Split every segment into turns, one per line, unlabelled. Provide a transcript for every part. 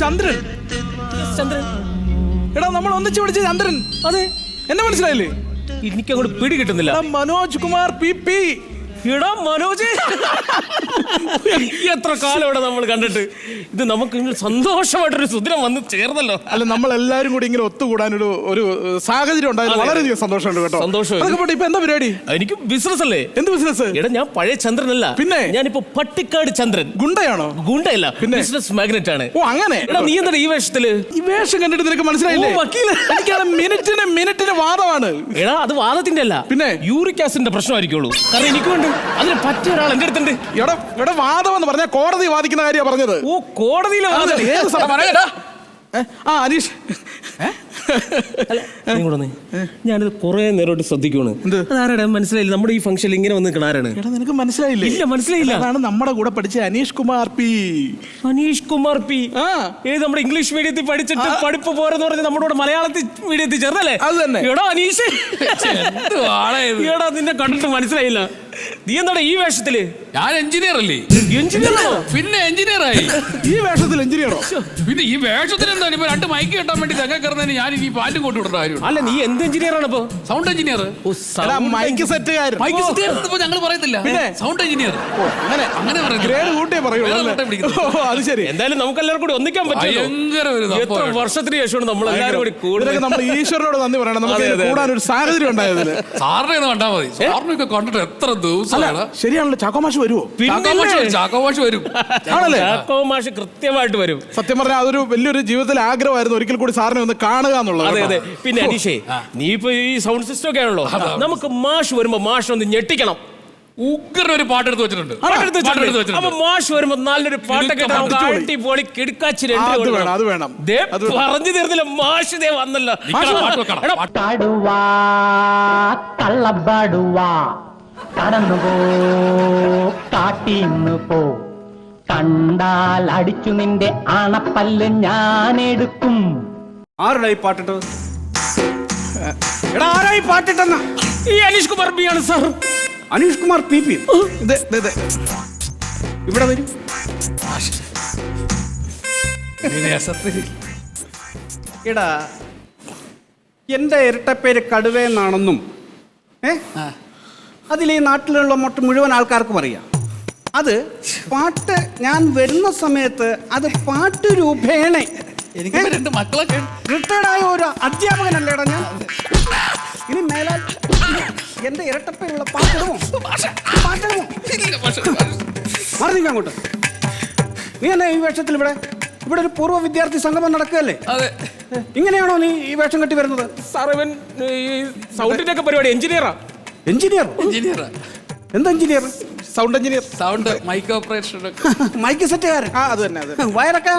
ചന്ദ്രൻ.
ചന്ദ്രൻ.
എടാ നമ്മൾ ഒന്നിച്ചു വിളിച്ച ചന്ദ്രൻ.
അതെ
എന്നെ മനസ്സിലായില്ലേ?
എനിക്കങ്ങോട്ട് പിടി കിട്ടുന്നില്ല.
Manoj Kumar P P.
എടാ മനോജ്. എത്ര കാലം ഇവിടെ നമ്മൾ കണ്ടിട്ട്? ഇത് നമുക്ക് ഇങ്ങനെ സന്തോഷമായിട്ടൊരു സുദിനം വന്ന് ചേർന്നല്ലോ.
അല്ല നമ്മൾ എല്ലാരും കൂടി ഇങ്ങനെ ഒത്തുകൂടാനൊരു ഒരു ഒരു സാഹചര്യം ഉണ്ടായത് വളരെയധികം സന്തോഷമുണ്ട് കേട്ടോ.
സന്തോഷം.
അതൊക്കെ പോട്ടെ ഇപ്പൊ എന്താ പരിപാടി?
എനിക്ക് ബിസിനസ് അല്ലേ?
എന്ത് ബിസിനസ്
എടാ ഞാൻ പഴയ ചന്ദ്രനല്ല.
പിന്നെ?
ഞാനിപ്പോ പട്ടിക്കാട് ചന്ദ്രൻ.
ഗുണ്ടയാണോ?
ഗുണ്ടയല്ല
പിന്നെ?
ബിസിനസ് മാഗ്നറ്റ് ആണ്.
ഓ അങ്ങനെ.
എടാ നീ എന്താ ഈ വേഷത്തിൽ?
ഈ വേഷം കണ്ടിട്ട് നിനക്ക് മനസ്സിലായില്ലേ?
ഓ, വക്കീൽ.
എനിക്കാണ് മിനിറ്റിന് മിനിറ്റിന് വാദമാണ്.
എടാ അത് വാദത്തിന്റെ അല്ല
പിന്നെ?
യൂറിക് ആസിഡിന്റെ പ്രശ്നമായിരിക്കുള്ളൂ. കാരണം എനിക്കുണ്ട് അതിന് പറ്റിയ ഒരാൾ എന്റെ അടുത്തുണ്ട്.
എടാ ഇവിടെ വാദം എന്ന് പറഞ്ഞ കോടതി വാദിക്കുന്ന കാര്യമാണ് പറഞ്ഞത്.
ഓ കോടതിയിലെ വാദം
അതെ, ഏത് സമയം- ഏ? ആ അനീഷ്.
ഞാനിത് കുറെ നേരമായിട്ട് ശ്രദ്ധിക്കുവാണ്. അതാരാണ് മനസ്സിലായില്ല. നമ്മുടെ ഈ ഫംഗ്ഷനിൽ ഇങ്ങനെ വന്ന് കിണാരാണ്
എടാ നിനക്ക് മനസ്സിലായില്ല?
ഇല്ല, മനസ്സിലായില്ല.
അതാണ് നമ്മുടെ കൂടെ പഠിച്ച അനീഷ് കുമാർ പി.
അനീഷ് കുമാർ പി.
ആ.
ഏത് നമ്മുടെ ഇംഗ്ലീഷ് മീഡിയത്തിൽ പഠിച്ചിട്ട് പഠിപ്പ് പോരെന്ന് പറഞ്ഞ് നമ്മുടെ കൂടെ മലയാളത്തിൽ മീഡിയത്തിൽ ചേർന്നല്ലേ
അത് തന്നെ.
എടാ അനീഷ്. എടാ നിന്നെ കണ്ടിട്ട് മനസ്സിലായില്ല. നീ എന്താടാ ഈ വേഷത്തിൽ?
ഞാൻ എഞ്ചിനീയർ അല്ലേ?
എഞ്ചിനീയർ
പിന്നെ എഞ്ചിനീയർ ആയി.
ഈ വേഷത്തിൽ എഞ്ചിനീയറോ
പിന്നെ ഈ വേഷത്തിൽ എന്താണ്? ഇപ്പൊ രണ്ട് മൈക്ക് കെട്ടാൻ വേണ്ടി തെങ്ങ കയറുന്നതിന് ഞാൻ ഇനി പാന്റും കൊണ്ടു കാര്യമുണ്ട്.
അല്ല നീ എന്ത് എഞ്ചിനീയർ ആണ് ഇപ്പൊ?
Sound engineer
mic set
mic set ഇപ്പൊ ഞങ്ങൾ പറയത്തില്ല.
പിന്നെ?
സൗണ്ട് എഞ്ചിനീയർ
അങ്ങനെ.
അങ്ങനെ
അത് ശരി.
എന്തായാലും നമുക്ക് എല്ലാവരും കൂടി ഒന്നിക്കാൻ
പറ്റും
എത്ര. വർഷത്തിന് ശേഷമാണ് നമ്മൾ എല്ലാവരും കൂടി കൂടുതൽ
നമ്മൾ ഈശ്വരനോട് നന്ദി പറയണം. നമുക്ക് കൂടാൻ ഒരു സാഹചര്യം ഉണ്ടായതിൽ.
സാറിനെ ഒന്ന് കണ്ടാ മതി. സാറിനൊക്കെ കണ്ടിട്ട് എത്ര ദിവസമാണ്
ശരിയാണല്ലോ. ചാക്കോമാഷ്
ചാക്കോമാഷ് വരും
ആണല്ലേ?
ചാക്കോ മാഷ് കൃത്യമായിട്ട് വരും.
സത്യം പറഞ്ഞാൽ അതൊരു വലിയൊരു ജീവിതത്തിൽ ആഗ്രഹമായിരുന്നു. ഒരിക്കൽ കൂടി സാറിനെ ഒന്ന് കാണുക എന്നുള്ളത്
അതെ അതെ.
കേട്ടോ.
പിന്നെ അനീഷേ നീ ഇപ്പൊ ഈ സൗണ്ട് സിസ്റ്റം ഒക്കെ ആണല്ലോ. നമുക്ക് മാഷ് വരുമ്പോ മാഷ് ഒന്ന് ഞെട്ടിക്കണം.
ഉഗ്രൻ ഒരു പാട്ടെടുത്ത് വെച്ചിട്ടുണ്ട്.
പാട്ടെടുത്ത്
പാട്ടെടുത്ത്
വെച്ചിട്ടുണ്ട്. അപ്പൊ മാഷ് വരുമ്പോ നല്ലൊരു പാട്ടൊക്കെ ഇട്ട് നമുക്ക്
അടിപൊളി.
അടിപൊളി കിടക്കാച്ചി
രണ്ട് അത് വേണം, അത് വേണം.
ദേ
അത് വേണം.
പറഞ്ഞു തീർന്നില്ല മാഷ് ദേ വന്നല്ലോ.
നിക്കണം, പാട്ട് വെക്കണം.
എടാ,
കടന്നു പോ കാട്ടിന്ന് പോ. കണ്ടാൽ അടിച്ചു നിന്റെ അണപ്പല്ല് ഞാൻ എടുക്കും.
ആരുടെ ഈ പാട്ടിട്ട് എടാ ആരായി പാട്ടിട്ടെന്ന?
ഈ അനീഷ് കുമാർ ബി ആണ് sir.
Aneesh Kumar P P.
ദേ, ദേ, ദേ.
ഇവിടെ വരും. എടാ എന്റെ ഇരട്ടപ്പേര് കടുവേന്നാണെന്നും ഏ? അതിൽ ഈ നാട്ടിലുള്ള മൊട്ട മുഴുവൻ ആൾക്കാർക്കും അറിയാം. അത് പാട്ട് ഞാൻ വരുന്ന സമയത്ത് അത് പാട്ട് രൂപേണ.
എനിക്ക് രണ്ട് മക്കളൊക്കെ.
റിട്ടയർഡായ ഒരു അധ്യാപകനല്ലേടാ ഞാൻ? ഇനി മേലാൽ എന്റെ ഇരട്ടപ്പേരുള്ള പാട്ടിടുമോ? പാട്ടിടുമോ? മാറി നിൽക്കാം അങ്ങോട്ട്. നീ എന്നെ ഈ വേഷത്തിൽ ഇവിടെ? ഇവിടെ ഒരു പൂർവ വിദ്യാർത്ഥി സംഗമം നടക്കുകയല്ലേ?
അതെ.
ഇങ്ങനെയാണോ നീ ഈ വേഷം കെട്ടി വരുന്നത്?
സാർ ഇവൻ ഈ സൗണ്ടിന്റെ ഒക്കെ പരിപാടി എഞ്ചിനീയറാ.
എഞ്ചിനീയർ?
എഞ്ചിനീയർ.
എന്താ engineer?
Sound engineer.
Sound mic operation
mic സെറ്റുകാരൻ.
ആ അത് തന്നെ അത്
വയറൊക്കെ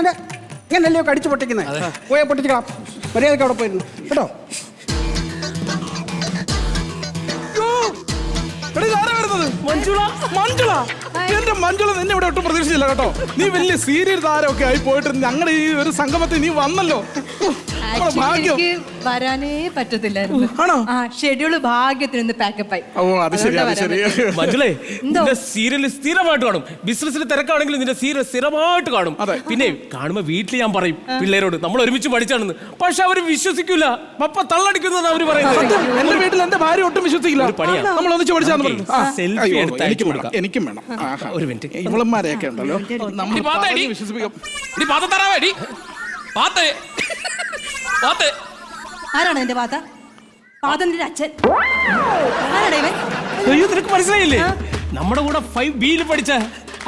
ഇങ്ങനല്ലയോ കടിച്ചു പൊട്ടിക്കുന്നത് പോയാ പൊട്ടിക്കാം മര്യാദയ്ക്ക് അവിടെ പോയിരുന്നു. കേട്ടോ?
യ്യോ, എടാ, വരുന്നത്? മഞ്ജുള? മഞ്ജുള? എന്റെ മഞ്ജുള നിന്നെ ഇവിടെ ഒട്ടും പ്രതീക്ഷിച്ചില്ല കേട്ടോ. നീ വലിയ സീരിയൽ താരമൊക്കെ ആയി പോയിട്ട് ഞങ്ങളുടെ ഈ ഒരു സംഗമത്തിൽ നീ വന്നല്ലോ. ഭാഗ്യം?
വരാനേ പറ്റത്തില്ലായിരുന്നു.
ആണോ?
ആ ഷെഡ്യൂൾ ഭാഗ്യത്തിന് ഇന്ന് പാക്കപ്പ് ആയി.
ഓ അത് ശരി അത് ശരി
മഞ്ജുളേ നിന്റെ സീരിയൽ സ്ഥിരമായിട്ട് കാണും. ബിസിനസ്സിൽ തിരക്കാണെങ്കിലും നിന്റെ സീരിയൽ സ്ഥിരമായിട്ട് കാണും.
അതെ.
പിന്നെ കാണുമ്പോ വീട്ടിൽ ഞാൻ പറയും പിള്ളേരോട് നമ്മൾ ഒരുമിച്ച് പഠിച്ചാണെന്ന്. പക്ഷെ അവർ വിശ്വസിക്കൂല. പപ്പ തള്ളടിക്കുന്നതാണ് അവർ പറയുന്നത്.
എന്റെ വീട്ടിൽ എന്റെ ഭാര്യ ഒട്ടും വിശ്വസിക്കില്ല. നമ്മൾ ഒന്നിച്ച് പഠിച്ചാന്ന് പറഞ്ഞു. ആ,
സെൽഫി
എനിക്കും വേണം. എനിക്കും വേണം.
ഒരു മിനിറ്റ്.
ഇവളന്മാരെയൊക്കെ ഉണ്ടല്ലോ. നമ്മൾ വിശ്വസിപ്പിക്കും.
പാത്തേ.
ആരാണ് എന്റെ പാത്ത? പാതന്റെ അച്ഛൻ. ആരാണ് ഇവൻ?
അയ്യോ നിനക്ക് മനസ്സിലായില്ലേ? നമ്മുടെ കൂടെ ഫൈവ് ബിയിൽ പഠിച്ച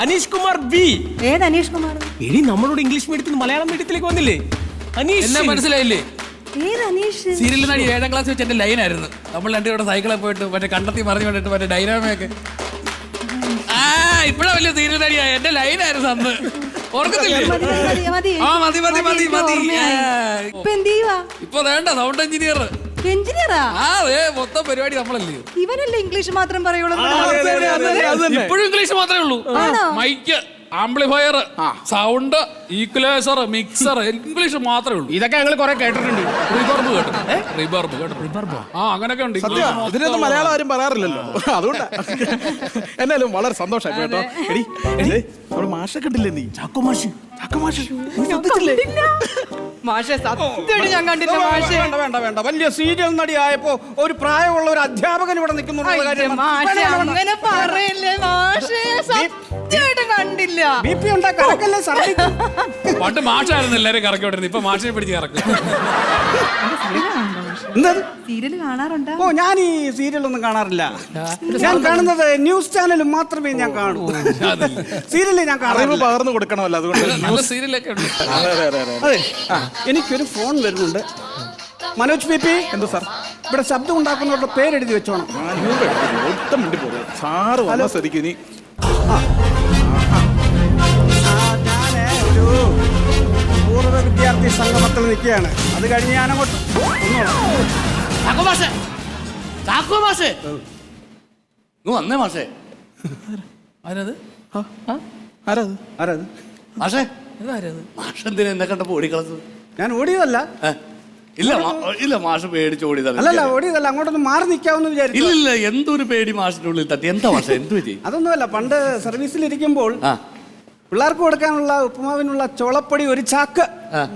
അനീഷ് കുമാർ ബി
ഏത് അനീഷ് കുമാർ?
ഇനി നമ്മളോട് ഇംഗ്ലീഷ് മീഡിയത്തിൽ നിന്ന് മലയാളം മീഡിയത്തിലേക്ക് വന്നില്ലേ? അനീഷ്.
എന്നെ മനസ്സിലായില്ലേ?
ഏത് അനീഷ്?
സീരിയൽ നടി ഏഴാം ക്ലാസ് വെച്ച് എന്റെ ലൈനായിരുന്നു നമ്മൾ രണ്ടുപേരുടെ സൈക്കിളിൽ പോയിട്ട് മറ്റേ കണ്ടെത്തി മറിഞ്ഞു കൊണ്ടിട്ട് മറ്റേ ഡൈനാമയൊക്കെ ആ ഇപ്പഴാ വലിയ സീരിയൽ നടിയായ. എന്റെ ലൈനായിരുന്നു അന്ന്. ഓർക്കത്തില്ലേ?
മതി, മതി, മതി.
ആ മതി മതി മതി മതി
ഓർമ്മയായി. ഇപ്പൊ എന്ത് ചെയ്യുവാ?
ഇപ്പൊ വേണ്ട സൗണ്ട് എഞ്ചിനീയർ
എഞ്ചിനീയറാ?
ആ അതെ മൊത്തം പരിപാടി നമ്മളല്ലേ.
ഇവനല്ലേ ഇംഗ്ലീഷ് മാത്രം പറയുള്ളൂ.
ഇപ്പോഴും ഇംഗ്ലീഷ് മാത്രമേ ഉള്ളൂ. Mic. Amplifier sound equaliser mixer English മാത്രമേ ഉള്ളൂ.
ഇതൊക്കെ ഞങ്ങൾ കുറെ കേട്ടിട്ടുണ്ട്.
റിബർബ് കേട്ടോ. റിബർബ് കേട്ടു. റിബർബ് ആ? അങ്ങനെയൊക്കെ ഉണ്ട്.
ഇതിനൊന്നും മലയാളം ആരും പറയാറില്ലല്ലോ. അതുകൊണ്ട് എന്നാലും വളരെ സന്തോഷമായി കേട്ടോ. എടി എടി നമ്മൾ മാഷ കണ്ടില്ലേ നീ? ചാക്കോ മാഷ്. മാഷ്
സത്യമായിട്ട് ഞാൻ കണ്ടില്ല മാഷെ.
വേണ്ട വേണ്ട വേണ്ട. വലിയ സീരിയൽ നടിയായപ്പോ ഒരു പ്രായമുള്ള ഒരു അധ്യാപകൻ ഇവിടെ നിൽക്കുന്നുള്ള കാര്യം
മാഷെ അങ്ങനെ പറയല്ലേ മാഷെ? സത്യമായിട്ട് കണ്ടില്ല.
ബി പി ഉണ്ടാ? കറക്കല്ലേ ഛർദ്ദിക്കും.
പണ്ട് മാഷായിരുന്നു എല്ലാരും കറക്കിവിട്ടിരുന്നത് ഇപ്പൊ മാഷെ പിടിച്ച് കറക്കും.
എന്തത്
സീരിയൽ കാണാറുണ്ടോ?
ഓ ഞാൻ ഈ സീരിയൽ ഒന്നും കാണാറില്ല ഞാൻ കാണുന്നത് ന്യൂസ് ചാനൽ മാത്രമേ ഞാൻ കാണൂ. സീരിയൽ ഞാൻ
അറിവ്
കാണാറില്ല
പകർന്നു കൊടുക്കണമല്ലോ അതുകൊണ്ട്.
സീരിയലൊക്കെ ഉണ്ട്.
അതെ അതെ അതെ അതെ.
അതെ എനിക്കൊരു ഫോൺ വരുന്നുണ്ട്. Manoj P P?
എന്തോ സാർ?
ഇവിടെ ശബ്ദം ഉണ്ടാക്കുന്നവരുടെ പേരെഴുതി വെച്ചോണം.
ആ. ഒട്ടും മിണ്ടി പോകും സാറ് വന്ന സ്ഥിതിക്ക് ഇനി
ഞാൻ പൂർവ വിദ്യാർത്ഥി സംഗമത്തിൽ നിൽക്കുകയാണ്. അത് കഴിഞ്ഞ് ഞാൻ അങ്ങോട്ട്
മാഷേ. മാഷേ. വന്നേ മാഷേ.
ആരത്?
ആരാത്?
ആരത്?
മാഷേ.
ഇതാരത്?
മാഷ് എന്തിനാ എന്നെ കണ്ടപ്പോ
ഞാൻ ഓടിയതല്ല.
ഇല്ല ഇല്ല മാഷ് പേടിച്ച് ഓടിയതല്ല
അല്ലല്ല ഓടിയതല്ല. അങ്ങോട്ടൊന്ന് മാറി നിൽക്കാമെന്ന് വിചാരിച്ചു.
ഇല്ല ഇല്ല എന്തൊരു പേടി മാഷിന്റെ ഉള്ളിൽ തട്ടി. എന്താ മാഷ എന്തു പറ്റി?
അതൊന്നുമല്ല പണ്ട് സർവീസിലിരിക്കുമ്പോൾ
ആ.
പിള്ളേർക്ക് കൊടുക്കാനുള്ള ഉപ്പുമാവിനുള്ള ചോളപ്പൊടി ഒരു ചാക്ക്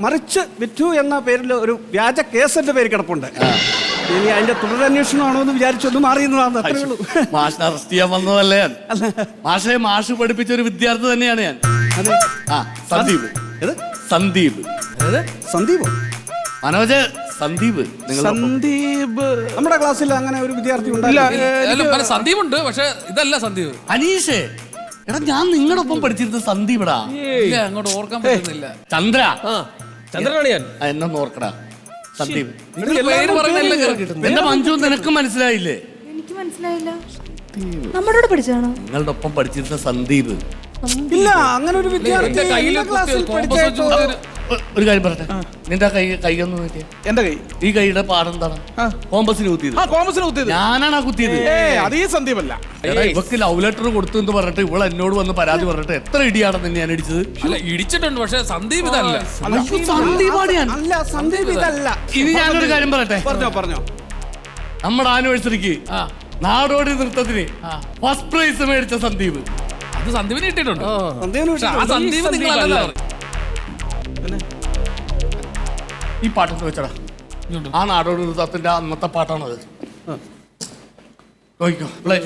മറിച്ച് വിറ്റു എന്ന പേരിൽ ഒരു വ്യാജ കേസിന്റെ പേര് കിടപ്പുണ്ട്. ഇനി അതിന്റെ തുടരന്വേഷണമാണോ എന്ന് വിചാരിച്ചൊന്ന് മാറിയെന്നതാണ് അത്രേ ഉള്ളൂ.
മാഷിനെ അറസ്റ്റ് ചെയ്യാൻ വന്നതല്ലേ ഞാൻ? മാഷെ മാഷ് പഠിപ്പിച്ച ഒരു വിദ്യാർത്ഥി തന്നെയാണ് ഞാൻ. ആ സന്ദീപ്.
ഏത്?
സന്ദീപ്.
സന്ദീപോ?
മനോജ് സന്ദീപ് നിങ്ങൾ
സന്ദീപ്.
നമ്മുടെ ക്ലാസ്സിൽ അങ്ങനെ ഒരു വിദ്യാർത്ഥി
ഇല്ല ഏ,
അല്ല പല സന്ദീപ് ഉണ്ട് പക്ഷെ ഇതല്ല സന്ദീപ്.
അനീഷേ. എടാ ഞാൻ നിങ്ങളുടെ ഒപ്പം പഠിച്ചിരുന്ന സന്ദീപടാ.
ഇല്ല അങ്ങോട്ട് ഓർക്കാൻ പറ്റുന്നില്ല.
ചന്ദ്ര.
ചന്ദ്രനാണ് ഞാൻ.
ആ, എന്നെ ഓർക്കടാ. സന്ദീപ്.
നിങ്ങൾ പേര് പറഞ്ഞെല്ലാം കയറി കിട്ടും
എന്റെ മഞ്ജു നിനക്ക് മനസ്സിലായില്ലേ?
എനിക്ക് മനസ്സിലായില്ല. നമ്മുടെ കൂടെ പഠിച്ചതാണോ?
നിങ്ങളുടെ ഒപ്പം പഠിച്ചിരുന്ന സന്ദീപ്.
ഇല്ല അങ്ങനെ ഒരു വിദ്യാർത്ഥി
എന്റെ കയ്യിൽ
എന്റെ ക്ലാസ്സിൽ
കുത്തി കോമ്പസ് വെച്ച്
ഒരു കാര്യം പറയട്ടെ? നിന്റെ കൈ കൈ ഒന്ന് നോക്കിയ.
എന്റെ കൈ?
ഈ കൈയുടെ പാടെന്താണ്? കോമ്പസിന് കുത്തിയത്.
ആ കോമസിന് കുത്തിയത്.
ഞാനാണ് ആ കുത്തിയത്.
ഏ അത് ഈ സന്ദീപല്ല.
എടാ ഇവക്ക് ലവ് ലെറ്റർ കൊടുത്തു എന്ന് പറഞ്ഞിട്ട് ഇവൾ എന്നോട് വന്ന് പരാതി പറഞ്ഞിട്ട് എത്ര ഇടിയാണെന്ന് ഞാൻ ഇടിച്ചത്?
അല്ല ഇടിച്ചിട്ടുണ്ട് പക്ഷെ സന്ദീപ് ഇതല്ല.
അയ്യോ, സന്ദീപാണ് ഞാൻ
അല്ല സന്ദീപ് ഇതല്ല.
ഇനി ഞാനൊരു കാര്യം പറയട്ടെ?
പറഞ്ഞോ പറഞ്ഞോ.
നമ്മുടെ ആനിവേഴ്സറിക്ക്
ആ.
നാടോടി നൃത്തത്തിന് ഫസ്റ്റ് പ്രൈസ് മേടിച്ച സന്ദീപ്.
അത് സന്ദീപിന് ഇട്ടിട്ടുണ്ട്
സന്ദീപിന്
പക്ഷെ ആ
വിട്ടിട്ടുണ്ട്.
സന്ദീപ് നിങ്ങളല്ല
ഈ പാട്ടൊന്ന് വെച്ചടാ. ആ നാടോടി നൃത്തത്തിന്റെ അന്നത്തെ പാട്ടാണത്. നോക്കിക്കോ play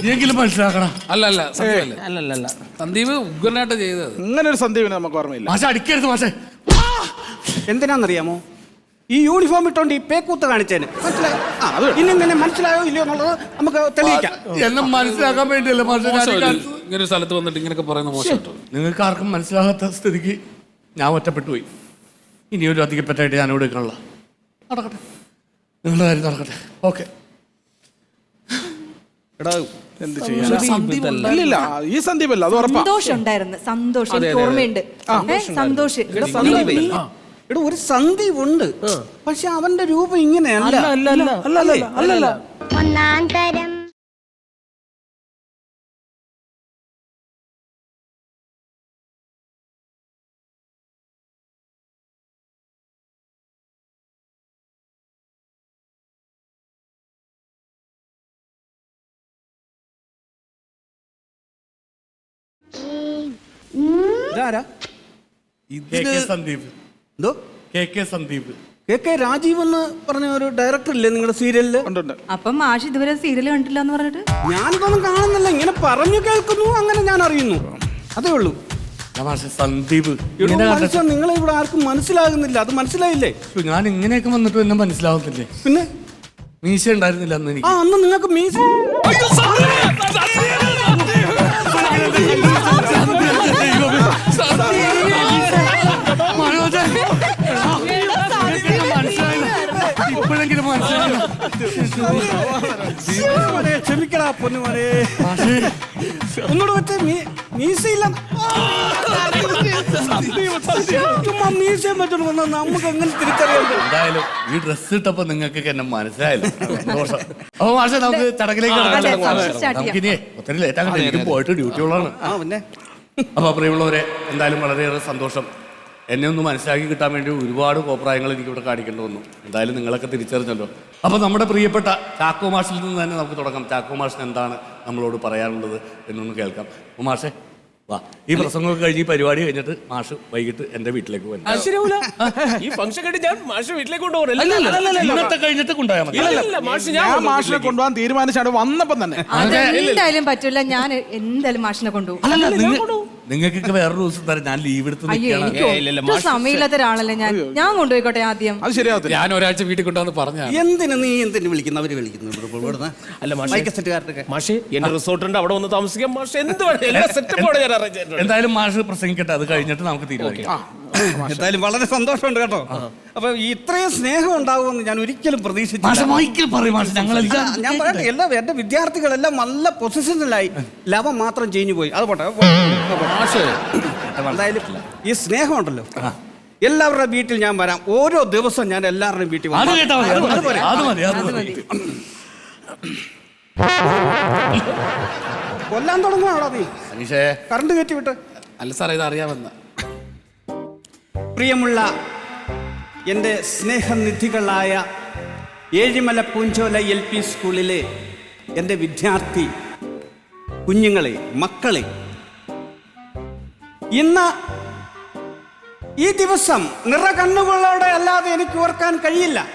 ഇനിയെങ്കിലും മനസ്സിലാക്കണം.
അല്ല അല്ല സന്ദീപ് അല്ല സന്ദീപ് ഉഗ്രനായിട്ട് ചെയ്തത്.
ഇങ്ങനെ ഒരു സന്ദീപിനെ നമുക്ക് ഓർമ്മയില്ല.
മാഷ അടിക്കരുത് മാഷെ.
എന്തിനാന്നറിയാമോ? ഈ യൂണിഫോം ഇട്ടോണ്ട് ഈ പേക്കൂത്ത് കാണിച്ചേന്. മനസ്സിലായോ? ആ അത് ഇനി നിന്നെ മനസ്സിലായോ ഇല്ലയോ എന്നുള്ളത് നമുക്ക് തെളിയിക്കാം.
എന്നെ മനസ്സിലാക്കാൻ വേണ്ടിയല്ലേ മാഷേ ഞാൻ ഈ
മോശമല്ലേ?
കാണിച്ചത്?
ഇങ്ങനെ ഒരു സ്ഥലത്ത് വന്നിട്ട് ഇങ്ങനെയൊക്കെ പറയുന്ന മോശമായിട്ടോ?
നിങ്ങൾക്ക് ആർക്കും മനസ്സിലാകാത്ത സ്ഥിതിക്ക് ഞാൻ ഒറ്റപ്പെട്ടു പോയി ഇനി ഒരു അധികപ്പെട്ടായിട്ട് ഞാൻ ഇവിടെ നിൽക്കണല്ലോ നടക്കട്ടെ. നിങ്ങളുടെ കാര്യം നടക്കട്ടെ. ഓക്കെ.
എടാ എന്ത് ചെയ്യാൻ ഇല്ലില്ല ഈ അല്ല അത് ഉറപ്പാ.
സന്തോഷം. ഉണ്ടായിരുന്നു സന്തോഷം എനിക്ക് ഓർമ്മയുണ്ട്. ഏ, സന്തോഷ്.
നീ- ഒരു സന്ദീപ് ഉണ്ട് പക്ഷെ അവന്റെ രൂപം ഇങ്ങനെയല്ല.
അല്ല അല്ല അല്ല. അല്ല അല്ല.
ഒന്നാം തരം
ഇതാരാ
സന്ദീപ്
എന്തോ
K K Sandeep
K K Rajeev എന്ന് പറഞ്ഞ ഒരു ഡയറക്ടർ ഇല്ലേ നിങ്ങളുടെ
സീരിയലിൽ
അപ്പം മാഷ് ഇതുവരെ സീരിയൽ കണ്ടില്ല എന്ന് പറഞ്ഞിട്ട്
ഞാനിതൊന്നും കാണുന്നില്ല ഇങ്ങനെ പറഞ്ഞു കേൾക്കുന്നു അങ്ങനെ ഞാൻ അറിയുന്നു അതേ ഉള്ളൂ
ഞാൻ സന്ദീപ്
എടോ
ഇങ്ങനെ കണ്ടിട്ട്
നിങ്ങളെ ഇവിടെ ആർക്കും മനസ്സിലാകുന്നില്ല അത് മനസ്സിലായില്ലേ
ശ്ശോ, ഞാൻ ഇങ്ങനെയൊക്കെ വന്നിട്ട് എന്നെ മനസ്സിലാവുന്നില്ലേ
പിന്നെ
മീശ ഉണ്ടായിരുന്നില്ല അന്ന്
ആ
എനിക്ക്
അന്ന് നിങ്ങൾക്ക് മീസ്
മോനെ,
ക്ഷമിക്കടാ പൊന്നുമോനെ. ഒന്നുകൂടെ വെച്ച് മീ- മീശയില്ല. ചുമ്മാ വെച്ചോണ്ട് വന്നാ നമുക്ക് എങ്ങനെ തിരിച്ചറിയാൻ
എന്തായാലും ഈ ഡ്രസ് ഇട്ടപ്പോ നിങ്ങൾക്ക് എന്നെ മനസ്സിലായല്ലോ. സന്തോഷം. അപ്പൊ മാഷെ നമുക്ക് ചടങ്ങിലേക്ക്
അതെ,
കടക്കാം.
സംസാരിച്ച് start ചെയ്യാം.
നമുക്കിനി ഒത്തിരി ലേറ്റ് ആകണ്ട. എനിക്ക് പോയിട്ട് ഡ്യൂട്ടി ഉള്ളതാണ്.
ആ പിന്നെ?
അപ്പൊ പ്രിയമുള്ളവരെ എന്തായാലും വളരെയേറെ സന്തോഷം. എന്നെ ഒന്ന് മനസ്സിലാക്കി കിട്ടാൻ വേണ്ടി ഒരുപാട് കോപ്രായങ്ങൾ എനിക്കിവിടെ കാണിക്കേണ്ടി വന്നു. എന്തായാലും നിങ്ങളൊക്കെ തിരിച്ചറിഞ്ഞല്ലോ. അപ്പോൾ നമ്മുടെ പ്രിയപ്പെട്ട ചാക്കോ മാഷിൽ നിന്ന് തന്നെ നമുക്ക് തുടങ്ങാം. ചാക്കോ മാഷിന് എന്താണ് നമ്മളോട് പറയാനുള്ളത് എന്നൊന്ന് കേൾക്കാം. മാഷെ വാ. ഈ പ്രസംഗമൊക്കെ കഴിഞ്ഞ് ഈ പരിപാടി കഴിഞ്ഞിട്ട് മാഷ് വൈകിട്ട് എന്റെ വീട്ടിലേക്ക്
അത് ഈ ഫംഗ്ഷൻ കഴിഞ്ഞ് ഞാൻ മാഷ് വീട്ടിലേക്ക് കൊണ്ടുപോകണം.
ഇന്നത്തെ കഴിഞ്ഞിട്ട് കൊണ്ടുപോയാൽ മതി.
ഇല്ല മാഷ് ഞാൻ
ഞാൻ മാഷിനെ കൊണ്ടുപോകാൻ തീരുമാനിച്ചാണ് വന്നപ്പം തന്നെ.
എന്തായാലും പറ്റില്ല ഞാൻ എന്തായാലും മാഷിനെ കൊണ്ടുപോകും.
നിങ്ങൾക്കൊക്കെ വേറൊരു ദിവസം തരാം. ഞാൻ ലീവ് എടുത്ത്
അയ്യോ
നിൽക്കുകയാണ്.
എനിക്ക് ഒട്ടും സമയമില്ലാത്ത ഒരാളല്ലേ ഞാൻ. ഞാൻ കൊണ്ടുപോയിക്കോട്ടെ ആദ്യം.
അത് ശരിയാവത്തില്ല.
ഞാൻ ഒരാഴ്ച വീട്ടിൽ കൊണ്ടുവന്ന് പറഞ്ഞ
എന്തിനാ നീ എന്തിനു വിളിക്കുന്നു? അവർ വിളിക്കുന്നു.
അല്ല മാഷേ
മൈക്ക് സെറ്റുകാരുടെ
മാഷേ എന്റെ റിസോർട്ട് ഉണ്ട് അവിടെ വന്ന് താമസിക്കാം മാഷ് എന്ത് വേണം? എല്ലാ സെറ്റപ്പോടെ ഞാൻ അറേഞ്ച് ചെയ്തിട്ടുണ്ട്.
എന്തായാലും മാഷ് പ്രസംഗിക്കട്ടെ. അത് കഴിഞ്ഞിട്ട് നമുക്ക് തീരുമാനിക്കാം.
എന്തായാലും വളരെ സന്തോഷമുണ്ട് കേട്ടോ. അപ്പൊ ഇത്രയും സ്നേഹം ഉണ്ടാവുമെന്ന് ഞാൻ ഒരിക്കലും പ്രതീക്ഷിച്ചില്ല. ഞാൻ പറയട്ടെ എല്ലാ എന്റെ വിദ്യാർത്ഥികളെല്ലാം നല്ല പൊസിഷനിലായി. ലവ മാത്രം ചെയ്ഞ്ഞു പോയി. അത് പോട്ടെ. എന്തായാലും ഈ സ്നേഹമുണ്ടല്ലോ. എല്ലാവരുടെ വീട്ടിൽ ഞാൻ വരാം. ഓരോ ദിവസം ഞാൻ എല്ലാവരുടെയും വീട്ടിൽ കൊല്ലാൻ തുടങ്ങുവാണോ നീ?
അനീഷേ.
കറണ്ട് കയറ്റി വിട്ട്.
അല്ല സാറേ ഇത് അറിയാമെന്ന.
പ്രിയമുള്ള എന്റെ സ്നേഹനിധികളായ ഏഴിമല പൂഞ്ചോല എൽ പി സ്കൂളിലെ എന്റെ വിദ്യാർത്ഥി കുഞ്ഞുങ്ങളെ മക്കളെ. ഇന്ന് ഈ ദിവസം നിറകണ്ണുകളോടെ അല്ലാതെ എനിക്ക് ഓർക്കാൻ കഴിയില്ല.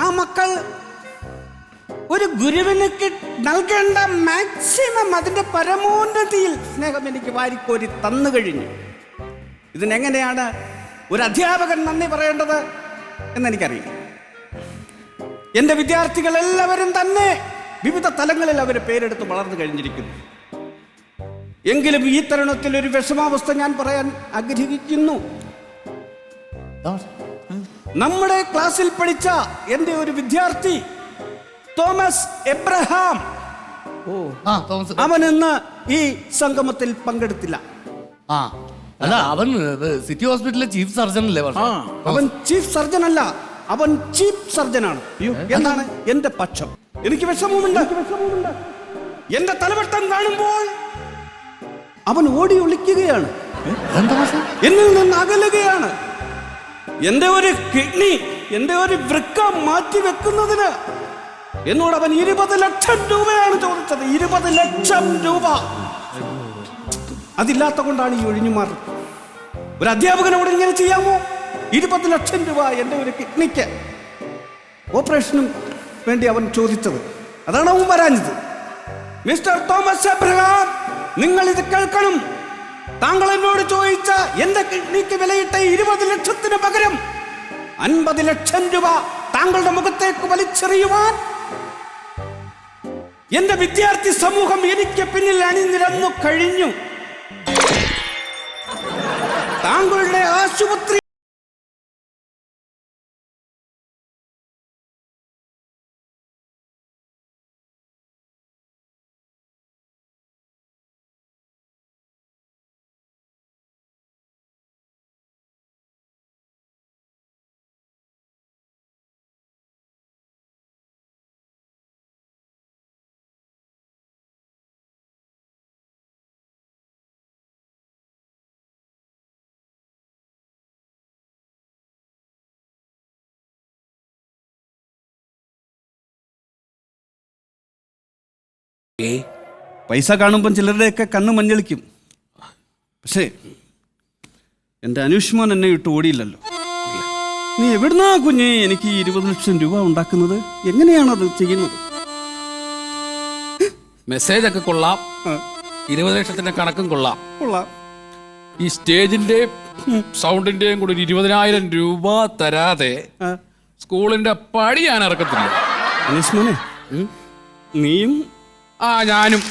ആ മക്കൾ ഒരു ഗുരുവിന് നൽകേണ്ട മാക്സിമം അതിന്റെ പരമോന്നതിയിൽ സ്നേഹം എനിക്ക് വാരിക്കോരി തന്നു കഴിഞ്ഞു. ഇതിനെങ്ങനെയാണ് ഒരു അധ്യാപകൻ നന്ദി പറയേണ്ടത് എന്നെനിക്കറിയില്ല. എന്റെ വിദ്യാർത്ഥികൾ എല്ലാവരും തന്നെ വിവിധ തലങ്ങളിൽ അവർ പേരെടുത്ത് വളർന്നു കഴിഞ്ഞിരിക്കുന്നു. എങ്കിലും ഈ തരുണത്തിൽ ഒരു വിഷമാവസ്ഥ ഞാൻ പറയാൻ ആഗ്രഹിക്കുന്നു. നമ്മുടെ ക്ലാസ്സിൽ പഠിച്ച എന്റെ ഒരു വിദ്യാർത്ഥി തോമസ് എബ്രഹാം. അവൻ ഇന്ന് ഈ സംഗമത്തിൽ പങ്കെടുത്തില്ല.
ആ. അല്ല അവൻ സിറ്റി ഹോസ്പിറ്റലിലെ ചീഫ് സർജൻ അല്ലേ
അവൻ ചീഫ് സർജൻ അല്ല അവൻ ചീഫ് സർജനാണ് എന്താണ് എന്റെ പക്ഷം? എനിക്ക് വിഷമമുണ്ട് എന്റെ തലവട്ടം കാണുമ്പോൾ അവൻ ഓടി ഒളിക്കുകയാണ്. എന്നിൽ നിന്ന് അകലുകയാണ്. എന്റെ ഒരു കിഡ്നി എന്റെ ഒരു വൃക്ക മാറ്റി വെക്കുന്നതിന് എന്നോട് അവൻ ഇരുപത് ലക്ഷം രൂപയാണ് ചോദിച്ചത്. ഇരുപത് ലക്ഷം രൂപ. അതില്ലാത്ത കൊണ്ടാണ് ഈ ഒഴിഞ്ഞു മാറുന്നത്. ഒരു അധ്യാപകനോട് ഇങ്ങനെ ചെയ്യാമോ? ഇരുപത് ലക്ഷം രൂപ എന്റെ ഒരു കിഡ്നിക്ക് ഓപ്പറേഷനും വേണ്ടി അവൻ ചോദിച്ചത്. അതാണ് അവൻ വരാഞ്ഞത്. മിസ്റ്റർ തോമസ് എബ്രഹാം നിങ്ങൾ ഇത് കേൾക്കണം. താങ്കൾ എന്നോട് ചോദിച്ച എന്റെ കിഡ്നിക്ക് വിലയിട്ട ഇരുപത് ലക്ഷത്തിന് പകരം അൻപത് ലക്ഷം രൂപ താങ്കളുടെ മുഖത്തേക്ക് വലിച്ചെറിയുവാൻ എന്റെ വിദ്യാർത്ഥി സമൂഹം എനിക്ക് പിന്നിൽ അണിനിരന്നു കഴിഞ്ഞു. താങ്കളുടെ ആശുപത്രി പൈസ കാണുമ്പം ചിലരുടെയൊക്കെ കണ്ണ് മഞ്ഞളിക്കും. പക്ഷേ എന്റെ അനുഷ്മാൻ എന്നെ ഇട്ട് ഓടിയില്ലല്ലോ. നീ എവിടുന്നാ കുഞ്ഞെ എനിക്ക് ഇരുപത് ലക്ഷം രൂപ ഉണ്ടാക്കുന്നത്? എങ്ങനെയാണ് അത് ചെയ്യുന്നത്?
മെസ്സേജ് ഒക്കെ കൊള്ളാം ഇരുപത് ലക്ഷത്തിന്റെ കണക്കും കൊള്ളാം.
കൊള്ളാം.
ഈ സ്റ്റേജിന്റെ സൗണ്ടിന്റെയും കൂടി ഒരു ഇരുപതിനായിരം രൂപ തരാതെ സ്കൂളിന്റെ പടി ഞാൻ ഇറക്കത്തില്ല.
അനുഷ്മാനെ നീയും
ആ ഞാനും.